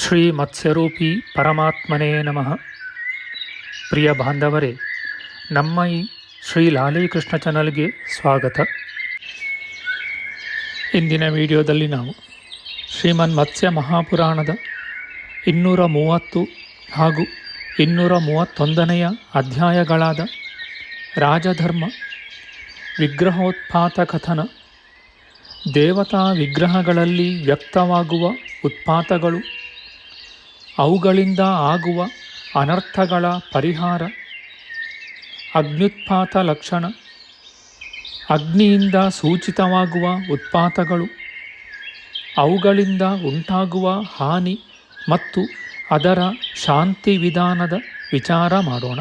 ಶ್ರೀ ಮತ್ಸ್ಯರೂಪಿ ಪರಮಾತ್ಮನೇ ನಮಃ. ಪ್ರಿಯ ಬಾಂಧವರೇ, ನಮ್ಮ ಈ ಶ್ರೀ ಲಾಲೀಕೃಷ್ಣ ಚಾನಲ್ಗೆ ಸ್ವಾಗತ. ಇಂದಿನ ವಿಡಿಯೋದಲ್ಲಿ ನಾವು ಶ್ರೀಮನ್ ಮತ್ಸ್ಯ ಮಹಾಪುರಾಣದ ಇನ್ನೂರ ಮೂವತ್ತು ಹಾಗೂ ಇನ್ನೂರ ಮೂವತ್ತೊಂದನೆಯ ಅಧ್ಯಾಯಗಳಾದ ರಾಜಧರ್ಮ, ವಿಗ್ರಹೋತ್ಪಾತ ಕಥನ, ದೇವತಾ ವಿಗ್ರಹಗಳಲ್ಲಿ ವ್ಯಕ್ತವಾಗುವ ಉತ್ಪಾತಗಳು ಅವುಗಳಿಂದ ಆಗುವ ಅನರ್ಥಗಳ ಪರಿಹಾರ, ಅಗ್ನ್ಯುತ್ಪಾತ ಲಕ್ಷಣ, ಅಗ್ನಿಯಿಂದ ಸೂಚಿತವಾಗುವ ಉತ್ಪಾತಗಳು, ಅವುಗಳಿಂದ ಉಂಟಾಗುವ ಹಾನಿ ಮತ್ತು ಅದರ ಶಾಂತಿ ವಿಧಾನದ ವಿಚಾರ ಮಾಡೋಣ.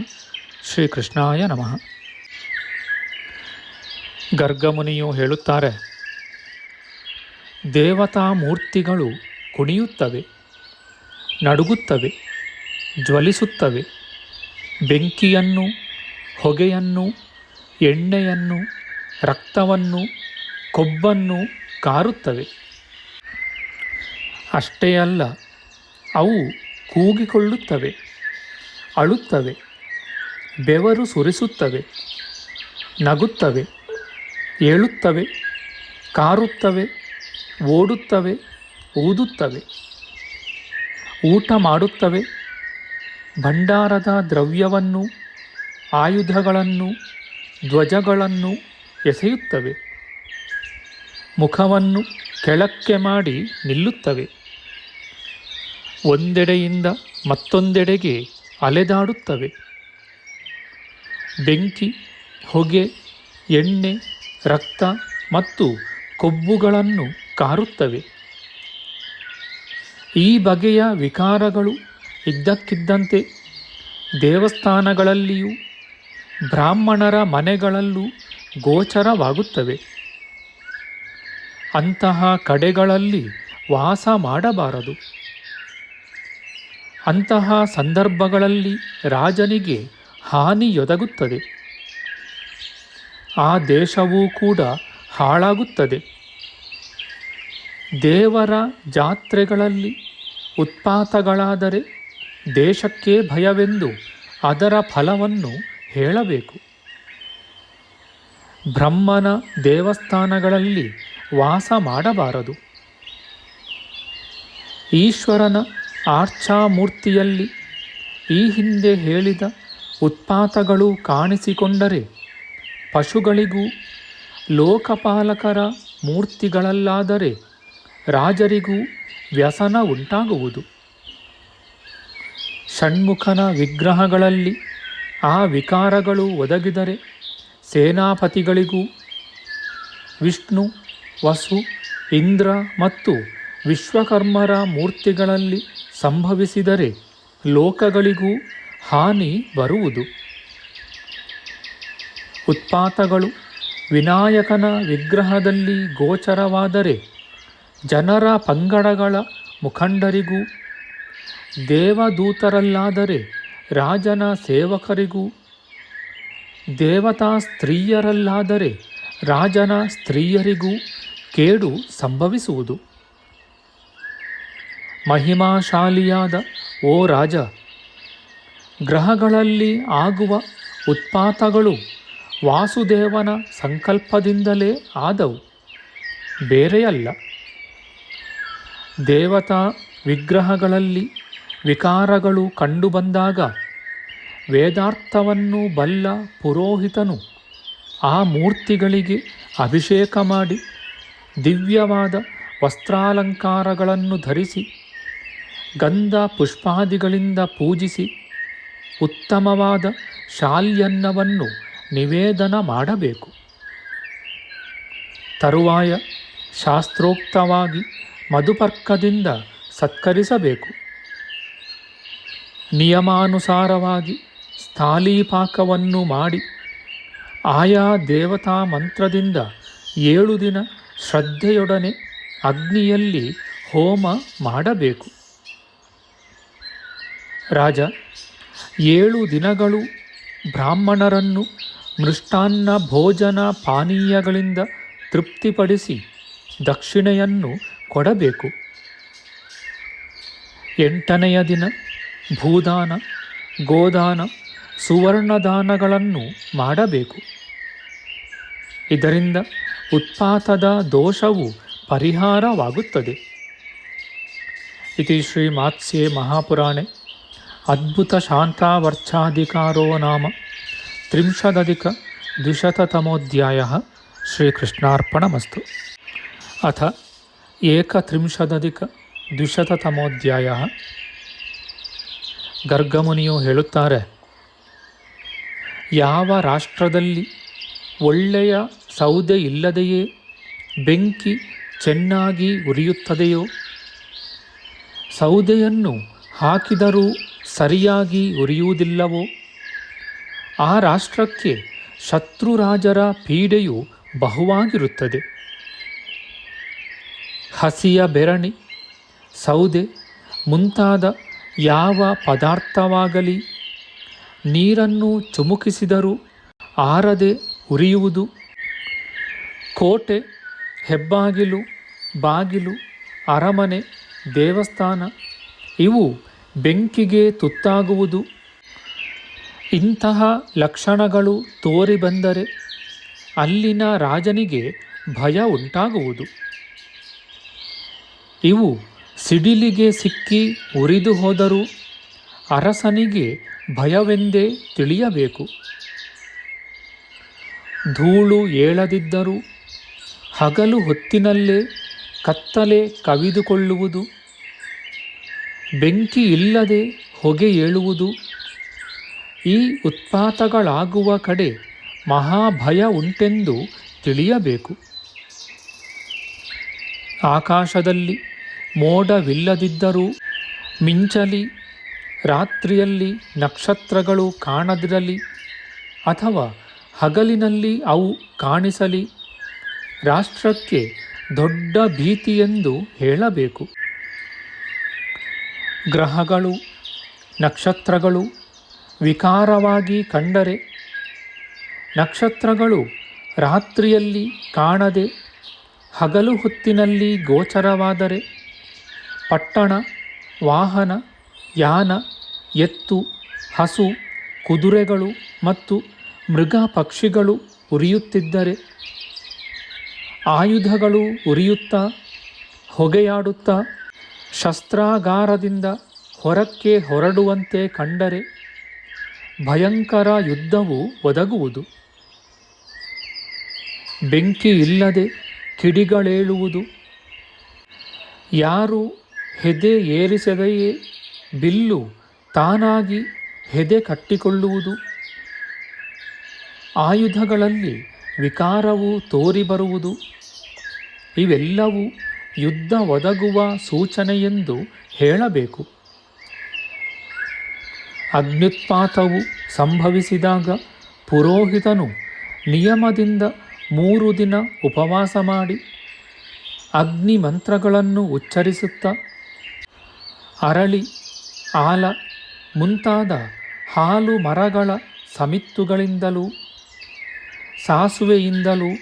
ಶ್ರೀಕೃಷ್ಣಾಯ ನಮಃ. ಗರ್ಗಮುನಿಯು ಹೇಳುತ್ತಾರೆ ದೇವತಾ ಮೂರ್ತಿಗಳು ಕುಣಿಯುತ್ತವೆ. ನಡುಗುತ್ತವೆ, ಜ್ವಲಿಸುತ್ತವೆ. ಬೆಂಕಿಯನ್ನು, ಹೊಗೆಯನ್ನು, ಎಣ್ಣೆಯನ್ನು, ರಕ್ತವನ್ನು, ಕೊಬ್ಬನ್ನು ಕಾರುತ್ತವೆ. ಅಷ್ಟೇ ಅಲ್ಲ, ಅವು ಕೂಗಿಕೊಳ್ಳುತ್ತವೆ, ಅಳುತ್ತವೆ, ಬೆವರು ಸುರಿಸುತ್ತವೆ, ನಗುತ್ತವೆ, ಏಳುತ್ತವೆ, ಕಾರುತ್ತವೆ, ಓಡುತ್ತವೆ, ಊದುತ್ತವೆ. ಊಟ ಮಾಡುತ್ತವೆ. ಭಂಡಾರದ ದ್ರವ್ಯವನ್ನು, ಆಯುಧಗಳನ್ನು, ಧ್ವಜಗಳನ್ನು ಎಸೆಯುತ್ತವೆ. ಮುಖವನ್ನು ಕೆಳಕ್ಕೆ ಮಾಡಿ ನಿಲ್ಲುತ್ತವೆ. ಒಂದೆಡೆಯಿಂದ ಮತ್ತೊಂದೆಡೆಗೆ ಅಲೆದಾಡುತ್ತವೆ. ಬೆಂಕಿ, ಹೊಗೆ, ಎಣ್ಣೆ, ರಕ್ತ ಮತ್ತು ಕೊಬ್ಬುಗಳನ್ನು ಕಾರುತ್ತವೆ. ಈ ಬಗೆಯ ವಿಕಾರಗಳು ಇದ್ದಕ್ಕಿದ್ದಂತೆ ದೇವಸ್ಥಾನಗಳಲ್ಲಿಯೂ ಬ್ರಾಹ್ಮಣರ ಮನೆಗಳಲ್ಲೂ ಗೋಚರವಾಗುತ್ತವೆ. ಅಂತಹ ಕಡೆಗಳಲ್ಲಿ ವಾಸ ಮಾಡಬಾರದು. ಅಂತಹ ಸಂದರ್ಭಗಳಲ್ಲಿ ರಾಜನಿಗೆ ಹಾನಿಯೊದಗುತ್ತದೆ ಆ ದೇಶವೂ ಕೂಡ ಹಾಳಾಗುತ್ತದೆ. ದೇವರ ಜಾತ್ರೆಗಳಲ್ಲಿ ಉತ್ಪಾತಗಳಾದರೆ ದೇಶಕ್ಕೆ ಭಯವೆಂದು ಅದರ ಫಲವನ್ನು ಹೇಳಬೇಕು. ಬ್ರಹ್ಮನ ದೇವಸ್ಥಾನಗಳಲ್ಲಿ ವಾಸ ಮಾಡಬಾರದು. ಈಶ್ವರನ ಆರ್ಚಾಮೂರ್ತಿಯಲ್ಲಿ ಈ ಹಿಂದೆ ಹೇಳಿದ ಉತ್ಪಾತಗಳು ಕಾಣಿಸಿಕೊಂಡರೆ ಪಶುಗಳಿಗೂ ಲೋಕಪಾಲಕರ ಮೂರ್ತಿಗಳಲ್ಲಾದರೆ ರಾಜರಿಗೂ ವ್ಯಸನ ಉಂಟಾಗುವುದು. ಷಣ್ಮುಖನ ವಿಗ್ರಹಗಳಲ್ಲಿ ಆ ವಿಕಾರಗಳು ಒದಗಿದರೆ ಸೇನಾಪತಿಗಳಿಗೂ ವಿಷ್ಣು, ವಸು, ಇಂದ್ರ ಮತ್ತು ವಿಶ್ವಕರ್ಮರ ಮೂರ್ತಿಗಳಲ್ಲಿ ಸಂಭವಿಸಿದರೆ ಲೋಕಗಳಿಗೂ ಹಾನಿ ಬರುವುದು. ಉತ್ಪಾತಗಳು ವಿನಾಯಕನ ವಿಗ್ರಹದಲ್ಲಿ ಗೋಚರವಾದರೆ ಜನರ ಪಂಗಡಗಳ ಮುಖಂಡರಿಗೂ, ದೇವದೂತರಲ್ಲಾದರೆ ರಾಜನ ಸೇವಕರಿಗೂ, ದೇವತಾ ಸ್ತ್ರೀಯರಲ್ಲಾದರೆ ರಾಜನ ಸ್ತ್ರೀಯರಿಗೂ ಕೇಡು ಸಂಭವಿಸುವುದು. ಮಹಿಮಾಶಾಲಿಯಾದ ಓ ರಾಜ, ಗ್ರಹಗಳಲ್ಲಿ ಆಗುವ ಉತ್ಪಾತಗಳು ವಾಸುದೇವನ ಸಂಕಲ್ಪದಿಂದಲೇ ಆದವು. ಬೇರೆಯಲ್ಲ. ದೇವತಾ ವಿಗ್ರಹಗಳಲ್ಲಿ ವಿಕಾರಗಳು ಕಂಡುಬಂದಾಗ ವೇದಾರ್ಥವನ್ನು ಬಲ್ಲ ಪುರೋಹಿತನು ಆ ಮೂರ್ತಿಗಳಿಗೆ ಅಭಿಷೇಕ ಮಾಡಿ ದಿವ್ಯವಾದ ವಸ್ತ್ರಾಲಂಕಾರಗಳನ್ನು ಧರಿಸಿ ಗಂಧ ಪುಷ್ಪಾದಿಗಳಿಂದ ಪೂಜಿಸಿ ಉತ್ತಮವಾದ ಶಾಲ್ಯನ್ನವನ್ನು ನಿವೇದನ ಮಾಡಬೇಕು. ತರುವಾಯ ಶಾಸ್ತ್ರೋಕ್ತವಾಗಿ ಮಧುಪರ್ಕದಿಂದ ಸತ್ಕರಿಸಬೇಕು. ನಿಯಮಾನುಸಾರವಾಗಿ ಸ್ಥಾಲೀಪಾಕವನ್ನು ಮಾಡಿ ಆಯಾ ದೇವತಾ ಮಂತ್ರದಿಂದ ಏಳು ದಿನ ಶ್ರದ್ಧೆಯೊಡನೆ ಅಗ್ನಿಯಲ್ಲಿ ಹೋಮ ಮಾಡಬೇಕು. ರಾಜ, ಏಳು ದಿನಗಳು ಬ್ರಾಹ್ಮಣರನ್ನು ಮೃಷ್ಟಾನ್ನ ಭೋಜನ ಪಾನೀಯಗಳಿಂದ ತೃಪ್ತಿಪಡಿಸಿ ದಕ್ಷಿಣೆಯನ್ನು ಕೊಡಬೇಕು. ಎಂಟನೆಯ ದಿನ ಭೂದಾನ, ಗೋದಾನ, ಸುವರ್ಣದಾನಗಳನ್ನು ಮಾಡಬೇಕು. ಇದರಿಂದ ಉತ್ಪಾತದ ದೋಷವು ಪರಿಹಾರವಾಗುತ್ತದೆ. ಇತಿ ಶ್ರೀಮಾತ್ಸ್ಯೆ ಮಹಾಪುರಾಣೆ. ಅದ್ಭುತ ಶಾಂತಾವರ್ಚಾಧಿಕಾರೋ ನಾಮ. ತ್ರಿಂಶದಧಿಕ ದ್ವಿಶತತಮೋಧ್ಯಾಯ ಶ್ರೀಕೃಷ್ಣಾರ್ಪಣಮಸ್ತು. ಅಥ ಏಕತ್ರಿಂಶದಧಿಕ ದ್ವಿಶತತಮೋಧ್ಯಾಯ ಗರ್ಗಮುನಿಯು ಹೇಳುತ್ತಾರೆ, ಯಾವ ರಾಷ್ಟ್ರದಲ್ಲಿ ಒಳ್ಳೆಯ ಸೌದೆ ಇಲ್ಲದೆಯೇ ಬೆಂಕಿ ಚೆನ್ನಾಗಿ ಉರಿಯುತ್ತದೆಯೋ, ಸೌದೆಯನ್ನು ಹಾಕಿದರೂ ಸರಿಯಾಗಿ ಉರಿಯುವುದಿಲ್ಲವೋ, ಆ ರಾಷ್ಟ್ರಕ್ಕೆ ಶತ್ರುರಾಜರ ಪೀಡೆಯು ಬಹುವಾಗಿರುತ್ತದೆ. ಹಸಿಯ ಬೆರಣಿ, ಸೌದೆ, ಮುಂತಾದ ಯಾವ ಪದಾರ್ಥವಾಗಲಿ ನೀರನ್ನು ಚುಮುಕಿಸಿದರೂ ಆರದೆ ಉರಿಯುವುದು. ಕೋಟೆ, ಹೆಬ್ಬಾಗಿಲು, ಬಾಗಿಲು, ಅರಮನೆ, ದೇವಸ್ಥಾನ, ಇವು ಬೆಂಕಿಗೆ ತುತ್ತಾಗುವುದು. ಇಂತಹ ಲಕ್ಷಣಗಳು ತೋರಿಬಂದರೆ ಅಲ್ಲಿನ ರಾಜನಿಗೆ ಭಯ ಉಂಟಾಗುವುದು. ಇವು ಸಿಡಿಲಿಗೆ ಸಿಕ್ಕಿ ಉರಿದು ಹೋದರೂ ಅರಸನಿಗೆ ಭಯವೆಂದೇ ತಿಳಿಯಬೇಕು. ಧೂಳು ಏಳದಿದ್ದರೂ ಹಗಲು ಹೊತ್ತಿನಲ್ಲೇ ಕತ್ತಲೆ ಕವಿದುಕೊಳ್ಳುವುದು, ಬೆಂಕಿ ಇಲ್ಲದೆ ಹೊಗೆ ಏಳುವುದು, ಈ ಉತ್ಪಾತಗಳಾಗುವ ಕಡೆ ಮಹಾಭಯ ಉಂಟೆಂದು ತಿಳಿಯಬೇಕು. ಆಕಾಶದಲ್ಲಿ ಮೋಡವಿಲ್ಲದಿದ್ದರೂ ಮಿಂಚಲಿ, ರಾತ್ರಿಯಲ್ಲಿ ನಕ್ಷತ್ರಗಳು ಕಾಣದಿರಲಿ ಅಥವಾ ಹಗಲಿನಲ್ಲಿ ಅವು ಕಾಣಿಸಲಿ, ರಾಷ್ಟ್ರಕ್ಕೆ ದೊಡ್ಡ ಭೀತಿಯೆಂದು ಹೇಳಬೇಕು. ಗ್ರಹಗಳು, ನಕ್ಷತ್ರಗಳು ವಿಕಾರವಾಗಿ ಕಂಡರೆ, ನಕ್ಷತ್ರಗಳು ರಾತ್ರಿಯಲ್ಲಿ ಕಾಣದೆ ಹಗಲು ಹೊತ್ತಿನಲ್ಲಿ ಗೋಚರವಾದರೆ ಪಟ್ಟಣ, ವಾಹನ, ಯಾನ, ಎತ್ತು, ಹಸು, ಕುದುರೆಗಳು ಮತ್ತು ಮೃಗ ಪಕ್ಷಿಗಳು ಉರಿಯುತ್ತಿದ್ದರೆ, ಆಯುಧಗಳು ಉರಿಯುತ್ತಾ, ಹೊಗೆಯಾಡುತ್ತಾ, ಶಸ್ತ್ರಾಗಾರದಿಂದ ಹೊರಕ್ಕೆ ಹೊರಡುವಂತೆ ಕಂಡರೆ, ಭಯಂಕರ ಯುದ್ಧವು ಒದಗುವುದು. ಬೆಂಕಿ ಇಲ್ಲದೆ ಕಿಡಿಗಳೇಳುವುದು. ಯಾರು ಹೆದೆ ಏರಿಸದೆಯೇ ಬಿಲ್ಲು ತಾನಾಗಿ ಹೆದೆ ಕಟ್ಟಿಕೊಳ್ಳುವುದು. ಆಯುಧಗಳಲ್ಲಿ ವಿಕಾರವು ತೋರಿಬರುವುದು. ಇವೆಲ್ಲವೂ ಯುದ್ಧ ಒದಗುವ ಸೂಚನೆಯೆಂದು ಹೇಳಬೇಕು. ಅಗ್ನ್ಯುತ್ಪಾತವು ಸಂಭವಿಸಿದಾಗ ಪುರೋಹಿತನು ನಿಯಮದಿಂದ ಮೂರು ದಿನ ಉಪವಾಸ ಮಾಡಿ ಅಗ್ನಿ ಮಂತ್ರಗಳನ್ನು ಉಚ್ಚರಿಸುತ್ತಾ ಅರಳಿ ಆಲ ಮುಂತಾದ ಹಾಲು ಮರಗಳ ಸಮಿತ್ತುಗಳಿಂದಲೂ, ಸಾಸುವೆಯಿಂದಲೂ,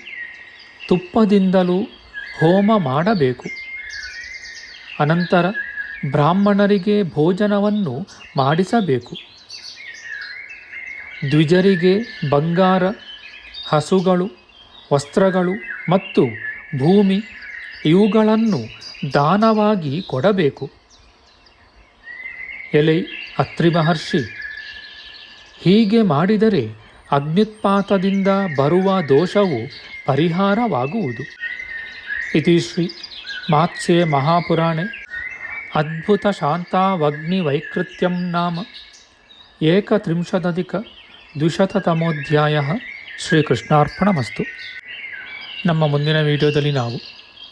ತುಪ್ಪದಿಂದಲೂ ಹೋಮ ಮಾಡಬೇಕು. ಅನಂತರ ಬ್ರಾಹ್ಮಣರಿಗೆ ಭೋಜನವನ್ನು ಮಾಡಿಸಬೇಕು. ದ್ವಿಜರಿಗೆ ಬಂಗಾರ, ಹಸುಗಳು, ವಸ್ತ್ರಗಳು ಮತ್ತು ಭೂಮಿ ಇವುಗಳನ್ನು ದಾನವಾಗಿ ಕೊಡಬೇಕು. ಎಲೆ ಅತ್ರಿ ಮಹರ್ಷಿ. ಹೀಗೆ ಮಾಡಿದರೆ ಅಗ್ನ್ಯುತ್ಪಾತದಿಂದ ಬರುವ ದೋಷವು ಪರಿಹಾರವಾಗುವುದು. ಇತಿ ಶ್ರೀ ಮಾತ್ಸ್ಯೆ ಮಹಾಪುರಾಣೆ. ಅದ್ಭುತ ಶಾಂತಾವಗ್ನಿ ವೈಕೃತ್ಯಂ ನಾಮ. ಏಕತ್ರಿಂಶದಧಿಕ ದ್ವಿಶತತಮೋಧ್ಯಾಯ ಶ್ರೀಕೃಷ್ಣಾರ್ಪಣಮಸ್ತು. ನಮ್ಮ ಮುಂದಿನ ವಿಡಿಯೋದಲ್ಲಿ ನಾವು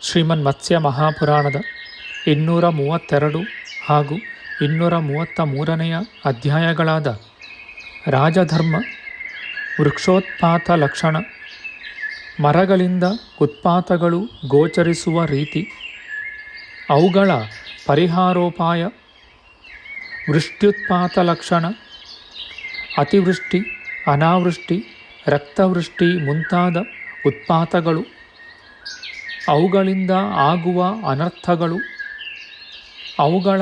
ಶ್ರೀಮನ್ ಮತ್ಸ್ಯ ಮಹಾಪುರಾಣದ ಇನ್ನೂರ ಮೂವತ್ತೆರಡು ಹಾಗೂ ಇನ್ನೂರ ಮೂವತ್ತ ಮೂರನೆಯ ಅಧ್ಯಾಯಗಳಾದ ರಾಜಧರ್ಮ ವೃಕ್ಷೋತ್ಪಾತ ಲಕ್ಷಣ ಮರಗಳಿಂದ ಉತ್ಪಾತಗಳು ಗೋಚರಿಸುವ ರೀತಿ, ಅವುಗಳ ಪರಿಹಾರೋಪಾಯ ವೃಷ್ಟ್ಯುತ್ಪಾತ ಲಕ್ಷಣ ಅತಿವೃಷ್ಟಿ, ಅನಾವೃಷ್ಟಿ, ರಕ್ತವೃಷ್ಟಿ ಮುಂತಾದ ಉತ್ಪಾತಗಳು, ಅವುಗಳಿಂದ ಆಗುವ ಅನರ್ಥಗಳು, ಅವುಗಳ